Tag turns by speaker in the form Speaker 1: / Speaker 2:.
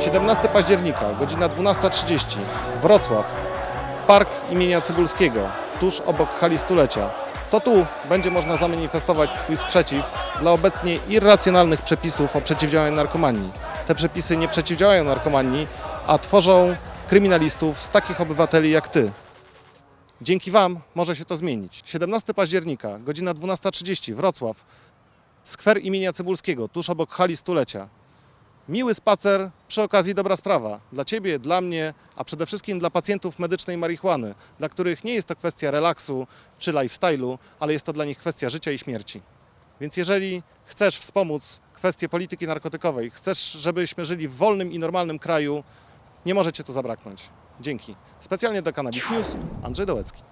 Speaker 1: 17 października, godzina 12.30, Wrocław, Park imienia Cybulskiego, tuż obok hali stulecia. To tu będzie można zamanifestować swój sprzeciw dla obecnie irracjonalnych przepisów o przeciwdziałaniu narkomanii. Te przepisy nie przeciwdziałają narkomanii, a tworzą kryminalistów z takich obywateli jak ty. Dzięki Wam może się to zmienić. 17 października, godzina 12.30, Wrocław, skwer imienia Cybulskiego, tuż obok hali stulecia. Miły spacer, przy okazji dobra sprawa. Dla Ciebie, dla mnie, a przede wszystkim dla pacjentów medycznej marihuany, dla których nie jest to kwestia relaksu czy lifestyle'u, ale jest to dla nich kwestia życia i śmierci. Więc jeżeli chcesz wspomóc kwestię polityki narkotykowej, chcesz, żebyśmy żyli w wolnym i normalnym kraju, nie może Cię to zabraknąć. Dzięki. Specjalnie do Cannabis News, Andrzej Dołecki.